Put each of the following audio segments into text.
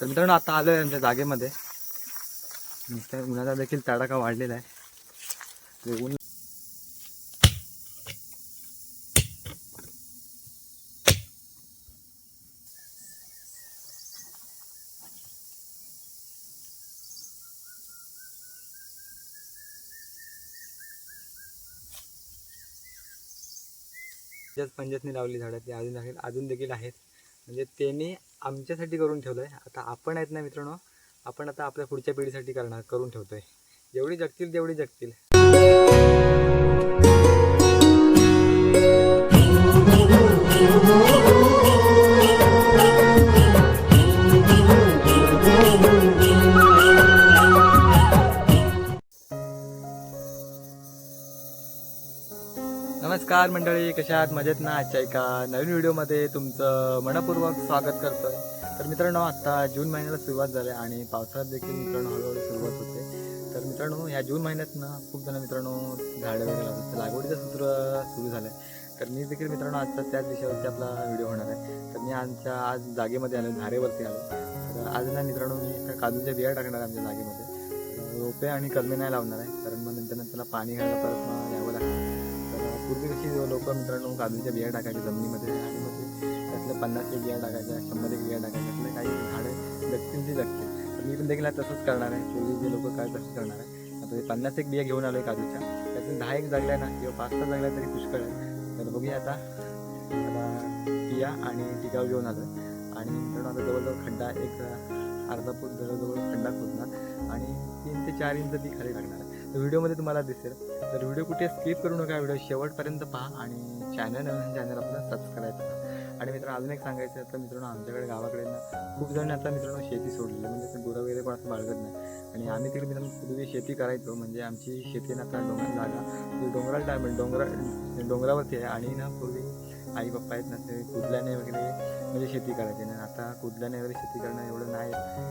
तर मित्रांनो आता आलो आहे आमच्या जागेमध्ये. नुसत्या उन्हाचा देखील तडाखा वाढलेला आहे. ऊन ज्याच पंजातनी लावली झाडं ती अजून आहे अजून देखील आहेत. म्हणजे त्यांनी आमच्यासाठी करून ठेवलं आहे आता आपण आहेत ना मित्रांनो आपण आता आपल्या पुढच्या पिढीसाठी करणार करून ठेवतोय. जेवढी जगतील तेवढी जगतील. नमस्कार मंडळी कशा आहात? मजेत ना? आजच्या एका नवीन व्हिडिओमध्ये तुमचं मनपूर्वक स्वागत करतो तर मित्रांनो आता जून महिन्याला सुरुवात झाली आणि पावसाळ्यात देखील मित्रांनो हळूहळू सुरुवात होते. तर मित्रांनो या जून महिन्यात ना खूप जण मित्रांनो झाडं वगैरे लावतात. लागवडीचं सूत्र सुरू झालं आहे तर मी देखील मित्रांनो आजचा त्याच विषयावरती आपला व्हिडिओ होणार आहे. तर मी आमच्या आज जागेमध्ये आलो धारेवरती आलो. तर आज ना मित्रांनो मी काजूच्या बिया टाकणार आमच्या जागेमध्ये. रोपे आणि कलमे नाही लावणार आहे कारण मग नंतर त्याला पाणी घालायला परत मग पूर्वी कशी लोक मित्रांनो काजूच्या बिया टाकायच्या जमिनीमध्ये आणि मग त्यातल्या पन्नास एक बिया टाकायच्या शंभर एक बिया टाकायच्या त्यातले काही झाडं जगतील ती जगतील. तर मी पण देखील तसंच करणार आहे. पूर्वी जे लोक काय तसंच करणार आहे? आता ते पन्नास एक बिया घेऊन आलो आहे काजूच्या. त्यातून दहा एक जगल्या ना किंवा पाच सहा जगल्या तरी पुष्कळ आहे. तर बघूया आता. आता बिया आणि टिकाव घेऊन आलो आणि मित्रांनो आता जवळजवळ खड्डा एक अर्धा फूट जवळजवळ खड्डा खोदणार आणि तीन ते चार इंच ती खाली लागणार तर व्हिडिओमध्ये तुम्हाला दिसेल. तर व्हिडिओ कुठे स्किप करू नका व्हिडिओ शेवटपर्यंत पहा आणि चॅनल नवीन चॅनल आपला सबस्क्राईब करा. आणि मित्रांनो अजून एक सांगायचं तर मित्रांनो आमच्याकडे गावाकडे ना खूप जण आता मित्रांनो शेती सोडलेली म्हणजे गुरं वगैरे पण असं बाळगत नाही. आणि आम्ही तिकडे मित्रांनो पूर्वी शेती करायचो. म्हणजे आमची शेती ना आता डोंगर जागा ती डोंगराळ म्हणजे डोंगरा डोंगरावरती आहे. आणि ना पूर्वी आई पप्पा आहेत ना ते कुदल्याने वगैरे म्हणजे शेती करायची ना आता कुदल्याने वगैरे शेती करणं एवढं नाही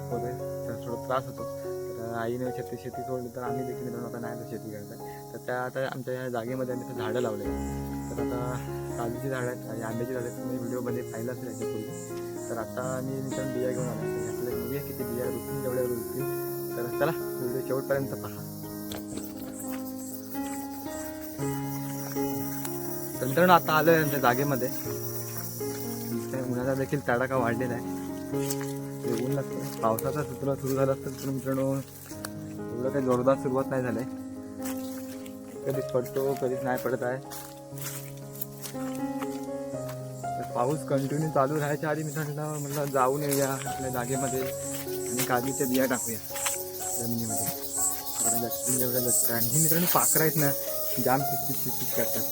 वगैरे तर थोडा त्रास होतो तर आईने शेती शेती सोडली तर आम्ही देखील मित्रांनो आता नाही तर शेती करतात तर त्या आता आमच्या ह्या जागेमध्ये आम्ही झाडं लावले तर आता काजूची झाडं आहेत आणि आंब्याची झाडं आहेत. तुम्ही व्हिडिओमध्ये पाहिलं असेल याच्यापूर्वी तर आता मी मित्रांनो बिया घेऊन आलो यातल्या बघूया किती बिया रुचतील जेवढ्या रुचतील तर चला व्हिडिओ शेवटपर्यंत पहा. तर मित्रांनो आता आलो आहे आमच्या जागेमध्ये. उन्हाचा देखील तडाखा वाढलेला आहे. ऊन लागतं. पावसाचा सुतरा सुरू झाला असतं तर मित्रांनो एवढं काही जोरदार सुरुवात नाही झालंय कधीच पडतो कधीच नाही पडत आहे. पाऊस कंटिन्यू चालू राहायच्या आधी मित्रांनो म्हटलं जाऊन येऊया आपल्या जागेमध्ये आणि काजूच्या बिया टाकूया जमिनीमध्ये. जेवढ्या जेवढ्या आणि ही मित्रांनो पाखरं आहेत ना जाम चिपचिप चिपचिप करतात.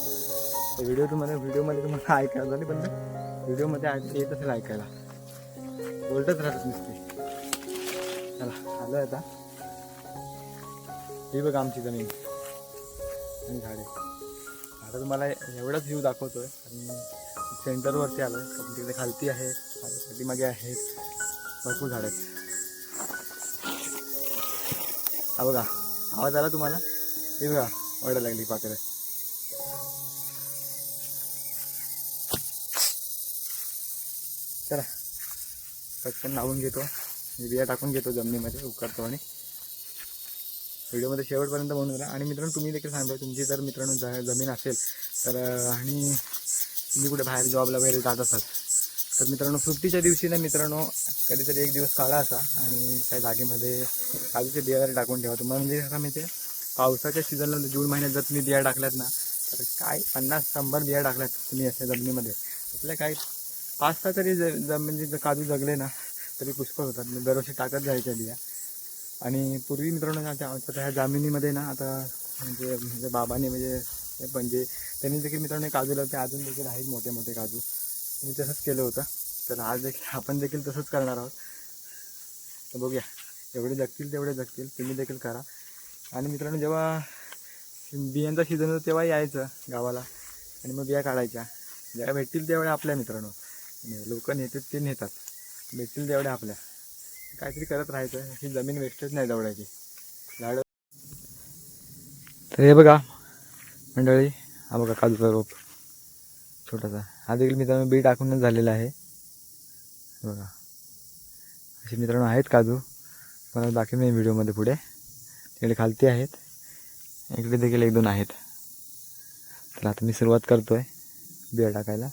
व्हिडिओ तुम्हाला व्हिडिओमध्ये तुम्हाला ऐकायला झाले पण व्हिडिओमध्ये ऐक- येत असेल ऐकायला. बोलतच राहत नुसते. चला आलो आता. ही बघा आमची जमीन आणि झाडे. झाडं तुम्हाला एवढाच व्ह्यू दाखवतोय. आणि सेंटरवरती आलो आहे पण तिकडे खालती आहे. पाठीमागे आहेत. भरपूर झाडं आहेत. हा बघा. आवाज आला तुम्हाला? हे बघा वाढायला लागली पाकरं चला. पटकन लावून घेतो. मी बिया टाकून घेतो जमिनीमध्ये उकरतो आणि. व्हिडिओमध्ये शेवटपर्यंत बनवून राहा. आणि मित्रांनो तुम्ही देखील सांगता तुमची जर मित्रांनो ज जमीन असेल तर आणि तुम्ही कुठे बाहेर जॉबला वगैरे जात असाल तर मित्रांनो सुट्टीच्या दिवशी ना मित्रांनो कधीतरी एक दिवस काढा असा. आणि त्या जागेमध्ये काजूचे बिया वगैरे टाकून ठेवा. तुम्हाला म्हणजे कसं माहिती आहे पावसाच्या सीझनला जून महिन्यात जर तुम्ही बिया टाकल्यात ना तर काय पन्नास शंभर बिया टाकल्यात तुम्ही अशा जमिनीमध्ये. त्यातल्या काय पाच सहा तरी ज ज- म्हणजे जर काजू जगले ना तरी पुष्कळ होतात. म्हणजे दरवर्षी टाकत जायच्या बिया. आणि पूर्वी मित्रांनो आमच्या ह्या जमिनीमध्ये ना आता म्हणजे म्हणजे बाबांनी म्हणजे म्हणजे त्यांनी देखील मित्रांनो काजू लावते अजून देखील आहेत मोठे मोठे काजू. मी तसंच केलं होतं. तर आज देखील आपण देखील तसंच करणार आहोत. तर बघूया. जेवढे जगतील तेवढे जगतील. तुम्ही देखील करा. आणि मित्रांनो जेव्हा बियांचा सीझन होतो तेव्हा यायचं गावाला. आणि मग बिया काढायच्या. ज्या भेटतील तेवढ्या आपल्या मित्रांनो. लोक नेतात ते नेतात. भेटतील तेवढ्या आपल्या. काहीतरी करत राहायचं. ही जमीन वेस्टच नाही दवडायची झाडं तर हे बघा मंडळी हा बघा काजूचा रोप. छोटासा. हा देखील मित्रांनो बी टाकूनच झालेला आहे. बघा. असे मित्रांनो आहेत काजू. मला बाकी मी व्हिडिओमध्ये पुढे. तिकडे खालती आहेत. इकडे देखील एक दोन आहेत. तर आता मी सुरुवात करतो आहे बिया टाकायला.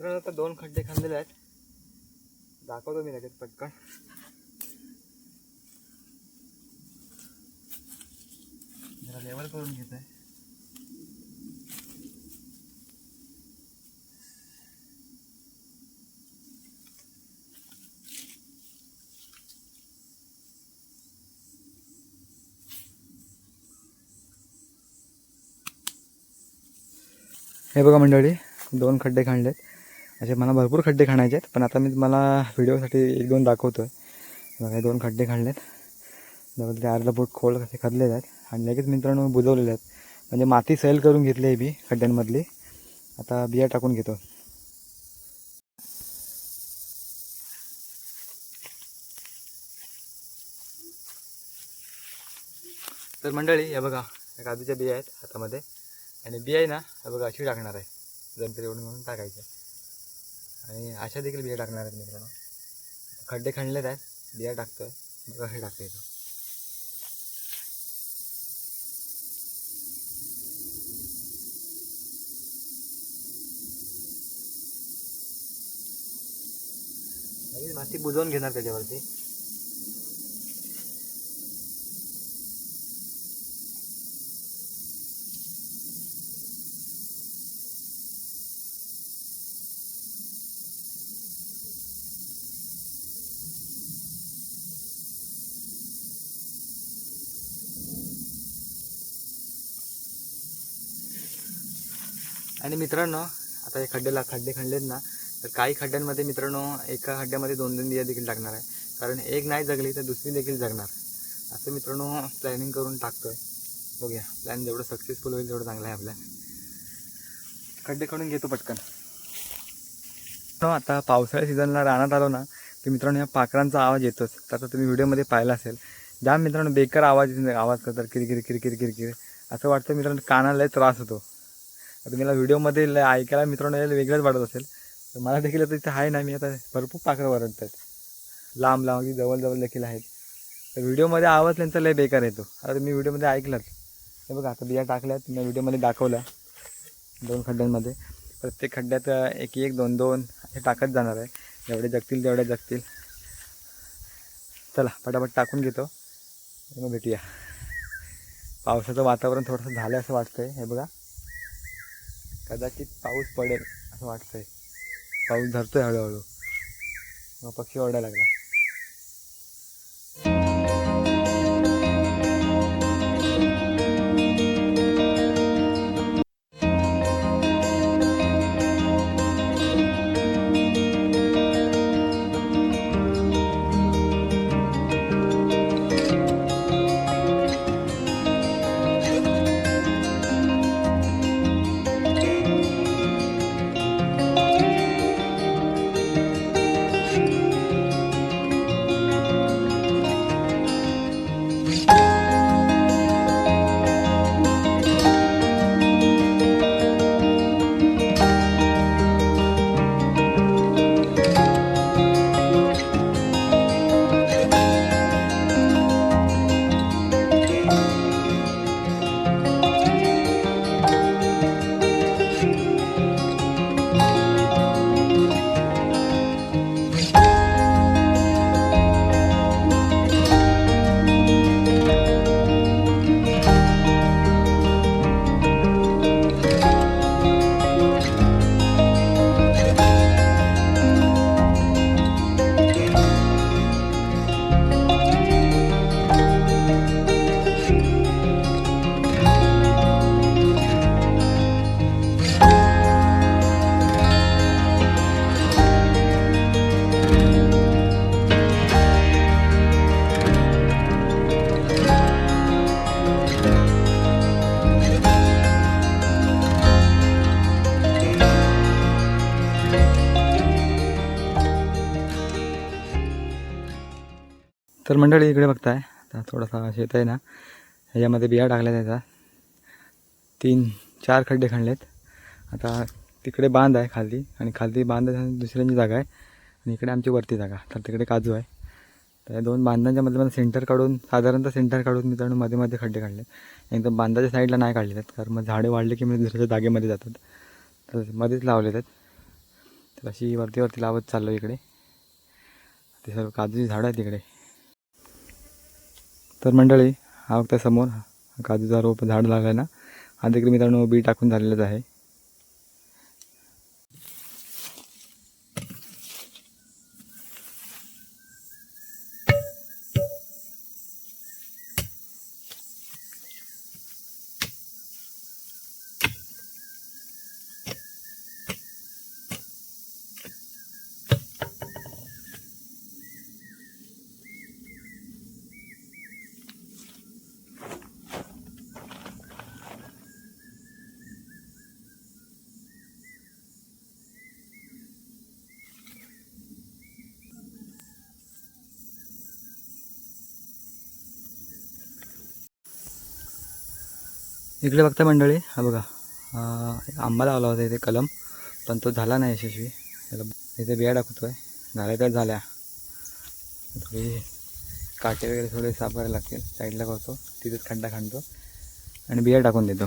मित्रांनो आता दोन खड्डे खाल्लेले आहेत. दाखवतो मी लगेच पटकन. जरा लेवल करून घेत आहे हे बघा मंडळी दोन खड्डे खाणलेत असे मला भरपूर खड्डे खाणायचे आहेत. पण आता मी तुम्हाला व्हिडिओसाठी एक दोन दाखवतो आहे बघा दोन खड्डे खाणलेत जवळ ते अर्धा बोट खोल कसे खदलेले आहेत. आणि लगेच मित्रांनो बुजवलेले आहेत. म्हणजे माती सैल करून घेतली आहे बी खड्ड्यांमधली. आता बिया टाकून घेतो. तर मंडळी या बघा या काजूच्या बिया आहेत हातामध्ये. आणि बिया आहे ना हे बघा अशी टाकणार आहे. जंतर ओढून म्हणून टाकायचं. आणि अशा देखील बिया टाकणार आहेत मित्रांनो. खड्डे खणलेत आहेत बिया टाकतोय. बघा हे टाकतो इथं? माती बुजवून घेणार त्याच्यावरती. आणि मित्रांनो आता हे खड्ड्याला खड्डे खणलेत ना तर काही खड्ड्यांमध्ये मित्रांनो एका खड्ड्यामध्ये दोन दोन बिया देखील टाकणार आहे. कारण एक नाही जगली तर दुसरी देखील जगणार. असं मित्रांनो प्लॅनिंग करून टाकतोय. बघूया प्लॅन जेवढं सक्सेसफुल होईल तेवढं चांगलं आहे आपल्या खड्डे खणून घेतो पटकन. आता पावसाळ्या सीझनला रानात आलो ना की मित्रांनो या पाखरांचा आवाज येतोच. तर आता तुम्ही व्हिडिओमध्ये पाहिला असेल. ज्या मित्रांनो बेकार आवाज आवाज करतात किरकिर किरकिर किरकिर. असं वाटतं मित्रांनो कानाला त्रास होतो. आता मला व्हिडिओमध्ये ऐकायला मित्रांनो यायला वेगळंच वाटत असेल. तर मला देखील आता इथं आहे ना मी आता भरपूर पाखरं वरडत आहेत लांब लांब अगदी जवळजवळ देखील आहेत तर व्हिडिओमध्ये आवाज त्यांचा लय बेकार येतो. आता मी व्हिडिओमध्ये ऐकलात हे बघा आता बिया टाकल्यात. मी व्हिडिओमध्ये दाखवल्या दोन खड्ड्यांमध्ये. प्रत्येक खड्ड्यात एक एक दोन दोन हे टाकत जाणार आहे. जेवढे जगतील तेवढे जगतील. चला पटापट टाकून घेतो. मग भेटूया. पावसाचं वातावरण थोडंसं झालं असं वाटतंय. हे बघा. कदाचित पाऊस पडेल असं वाटतंय. पाऊस धरतोय हळूहळू. मग पक्षी ओरडायला लागला. तर मंडळी इकडे बघताय आता थोडासा शेत आहे ना ह्याच्यामध्ये बिया टाकल्या त्याचा तीन चार खड्डे खणलेत आता तिकडे बांध आहे खाली आणि खाली बांध दुसऱ्यांची जागा आहे आणि इकडे आमची वरती जागा. तर तिकडे काजू आहे. तर या दोन बांधांच्या मध्ये मला सेंटर काढून साधारणतः सेंटर काढून मी मित्रांनो मध्ये मध्ये खड्डे काढले एकदम बांधाच्या साईडला नाही काढले आहेत कारण मग झाडे वाढले की म्हणजे दुसऱ्याच्या जागेमध्ये जातात. तर मध्येच लावले आहेत तर अशी वरती वरती लावत चाललो इकडे. ते सर्व काजूची झाडं आहेत तिकडे. तर मंडळी हा बघता समोर काजूचा रोप झाड लागला ना हा देखील मित्रांनो बी टाकून झालेलंच आहे. इकडे बघता मंडळी हा बघा. आंबा लावला होता इथे कलम पण तो झाला नाही यशस्वी. त्याला इथे बिया टाकतो आहे झाल्या तर झाल्या. थोडी काटे वगैरे थोडे साफ करायला लागतील. साईडला करतो. तिथेच खड्डा खाणतो आणि बिया टाकून देतो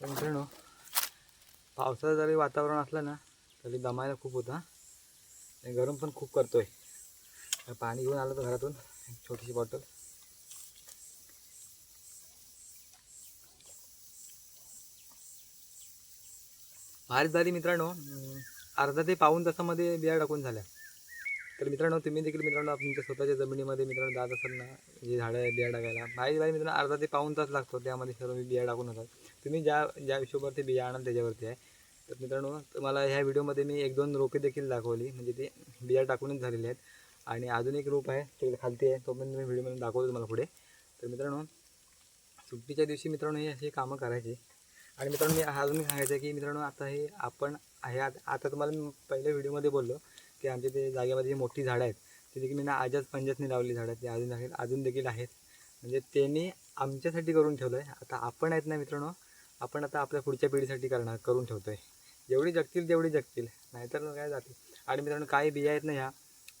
तर मित्रांनो पावसाचं जरी वातावरण असलं ना तरी दमायला खूप होता आणि गरम पण खूप करतो आहे पाणी घेऊन आलं तर घरातून एक छोटीशी बॉटल. भारी झाली मित्रांनो. अर्धा ते पाऊण तासामध्ये बिया टाकून झाल्या. तर मित्रांनो तुम्ही देखील मित्रांनो तुमच्या स्वतःच्या जमिनीमध्ये मित्रांनो जात असाल ना जे झाडं आहे बिया टाकायला. भारी भारी मित्रांनो अर्धा ते पाऊण तास लागतो त्यामध्ये सर्व बिया टाकून होतात. तुम्ही ज्या ज्या हिशोबावर ते बिया आणाल त्याच्यावरती आहे. तर मित्रांनो तुम्हाला ह्या व्हिडिओमध्ये मी एक दोन रोपे देखील दाखवली. म्हणजे ते बिया टाकूनच झालेले आहेत. आणि अजून एक रोप आहे तिकडे खालती आहे. तो पण मी व्हिडिओमध्ये दाखवतो तुम्हाला पुढे. तर मित्रांनो सुट्टीच्या दिवशी मित्रांनो हे अशी कामं करायची. आणि मित्रांनो मी अजून सांगायचं आहे की मित्रांनो आता हे आपण हे आता तुम्हाला मी पहिल्या व्हिडिओमध्ये बोललो की आमच्या ते जागेमध्ये जी मोठी झाडं आहेत ते देखील मी ना आजच पंजातनी लावली झाडं आहेत. ते अजून देखील अजून देखील आहेत. म्हणजे त्यांनी आमच्यासाठी करून ठेवलं आहे आता आपण आहेत ना मित्रांनो आपण आता आपल्या पुढच्या पिढीसाठी करणार करून ठेवतो आहे जेवढी जगतील तेवढी जगतील. नाहीतर काय जातील. आणि मित्रांनो काही बिया आहेत ना ह्या?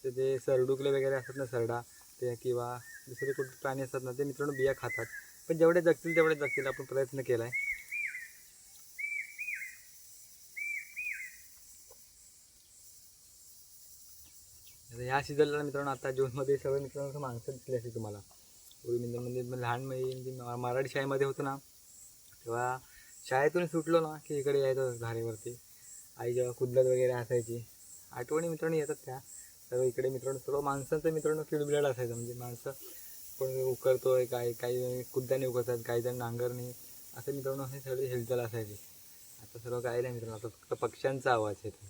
तर ते सरडुकले वगैरे असतात ना सरडा. ते किंवा दुसरे कुठे प्राणी असतात ना ते मित्रांनो बिया खातात. पण जेवढे जगतील तेवढे जगतील. आपण प्रयत्न केला आहे ह्या सीझनला मित्रांनो आता जूनमध्ये सगळे मित्रांनो माणसं दिसली असते तुम्हाला. पूर्वी मित्र म्हणजे लहान म्हणजे मराठी शाळेमध्ये होतो ना तेव्हा शाळेतून सुटलो ना की इकडे यायचो धारेवरती. आई जेव्हा कुदलत वगैरे असायची आठवणी मित्रांनो येतात त्या. सर्व इकडे मित्रांनो सर्व माणसांचं मित्रांनो किडबिलाड असायचं. म्हणजे माणसं कोण उकरतोय काय काही कुद्द्याने उकरतात काही जण नांगरणी असं मित्रांनो हे सगळे हिलचाल असायची. आता सर्व काय नाही मित्रांनो आता फक्त पक्ष्यांचा आवाज येतो.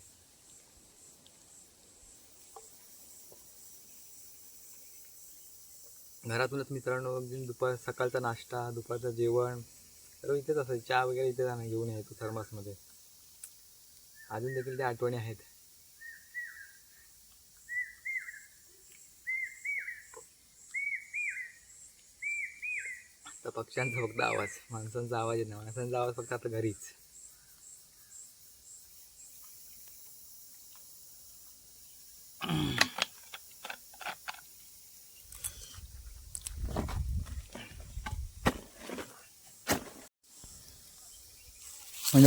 घरातूनच मित्रांनो अगदी दुपार सकाळचा नाश्ता दुपारचं जेवण इथेच असं चहा वगैरे इथेच जाणं घेऊन यायचो थर्मासमध्ये. अजून देखील त्या आठवणी आहेत. तर पक्ष्यांचा फक्त आवाज. माणसांचा आवाज येत नाही. माणसांचा आवाज फक्त आता घरीच.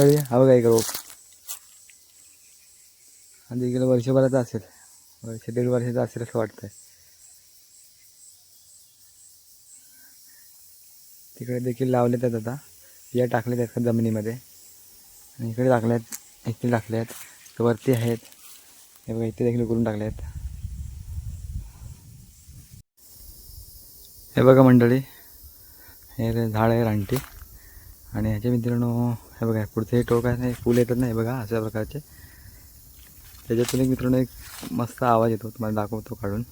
मंडळी हा बघा एक रोप हा देखील वर्षभराचा असेल. वर्ष दीड वर्षाचा असेल असं वाटतंय. तिकडे देखील लावलेत आहेत आता. बिया टाकलेत आहेत का जमिनीमध्ये. आणि इकडे टाकल्यात इथे टाकले आहेत वरती आहेत. हे बघा इथे देखील करून टाकले आहेत हे बघा मंडळी हे झाड आहे रानटी. आणि ह्याच्या मित्रांनो हे बघा पुढचं हे टोक आहे फुल येतात नाही बघा अशा प्रकारचे. त्याच्यातून एक मित्रांनो एक मस्त आवाज येतो तुम्हाला दाखवतो काढून.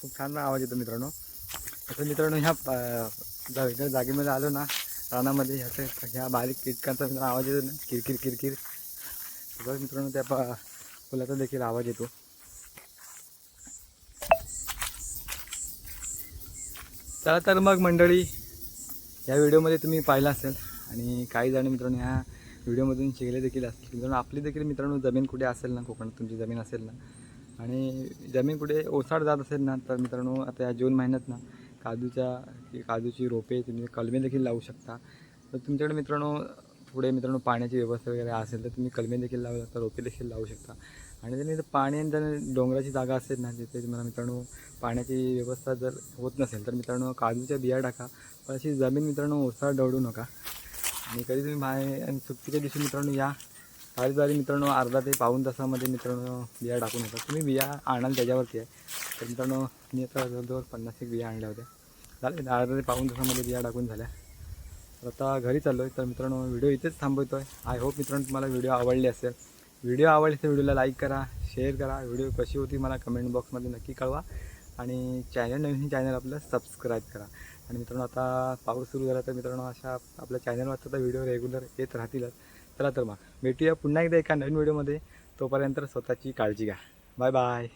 खूप छान आवाज येतो मित्रांनो. असं मित्रांनो ह्या जागेमध्ये आलो ना रानामध्ये ह्याचं ह्या बारीक कीटकांचा आवाज येतो ना किरकिर किरकिर बघ मित्रांनो त्या पा फुलाचा देखील आवाज येतो. चला तर मग मंडळी या व्हिडिओमध्ये तुम्ही पाहिलं असेल आणि काही जण मित्रांनो ह्या व्हिडिओमधून शिकले देखील असतील. मित्रांनो आपली देखील मित्रांनो जमीन कुठे असेल ना कोकणात तुमची जमीन असेल ना आणि जमीन कुठे ओसाड जात असेल ना तर मित्रांनो आता या जून महिन्यात ना काजूच्या की काजूची रोपे तुम्ही कलमे देखील लावू शकता. तर तुमच्याकडे मित्रांनो पुढे मित्रांनो पाण्याची व्यवस्था वगैरे असेल तर तुम्ही कलमे देखील लावू शकता रोपे देखील लावू शकता. आणि त्यांनी पाणी आणि जर डोंगराची जागा असेल ना जिथे तुम्हाला मित्रांनो पाण्याची व्यवस्था जर होत नसेल तर मित्रांनो काजूच्या बिया टाका. पण अशी जमीन मित्रांनो ओसाड दवडू नका. आणि कधी तुम्ही बाहेर आणि सुट्टीच्या दिवशी मित्रांनो या. तारीद्वारे मित्रांनो अर्धा ते पाऊण तासामध्ये मित्रांनो बिया टाकून येतात तुम्ही बिया आणाल त्याच्यावरती आहे. तर मित्रांनो मी आता जवळजवळ पन्नास एक बिया आणल्या होत्या. झाले अर्धा ते पाऊण तासामध्ये बिया टाकून झाल्या. तर आता घरी चाललो आहे तर मित्रांनो व्हिडिओ इथेच थांबवतो आहे आय होप मित्रांनो तुम्हाला व्हिडिओ आवडले असेल. व्हिडिओ आवडले तर व्हिडिओला लाईक करा शेअर करा. व्हिडिओ कशी होती मला कमेंट बॉक्समध्ये नक्की कळवा. आणि चॅनल नवीन चॅनल आपलं सबस्क्राईब करा. आणि मित्रांनो आता पाऊस सुरू झाला तर मित्रांनो अशा आपल्या चॅनलवर तर व्हिडिओ रेग्युलर येत राहतीलच. चला तर मग भेटूया पुन्हा एकदा एका नवीन व्हिडिओमध्ये. तोपर्यंत स्वतःची काळजी घ्या. Bye bye.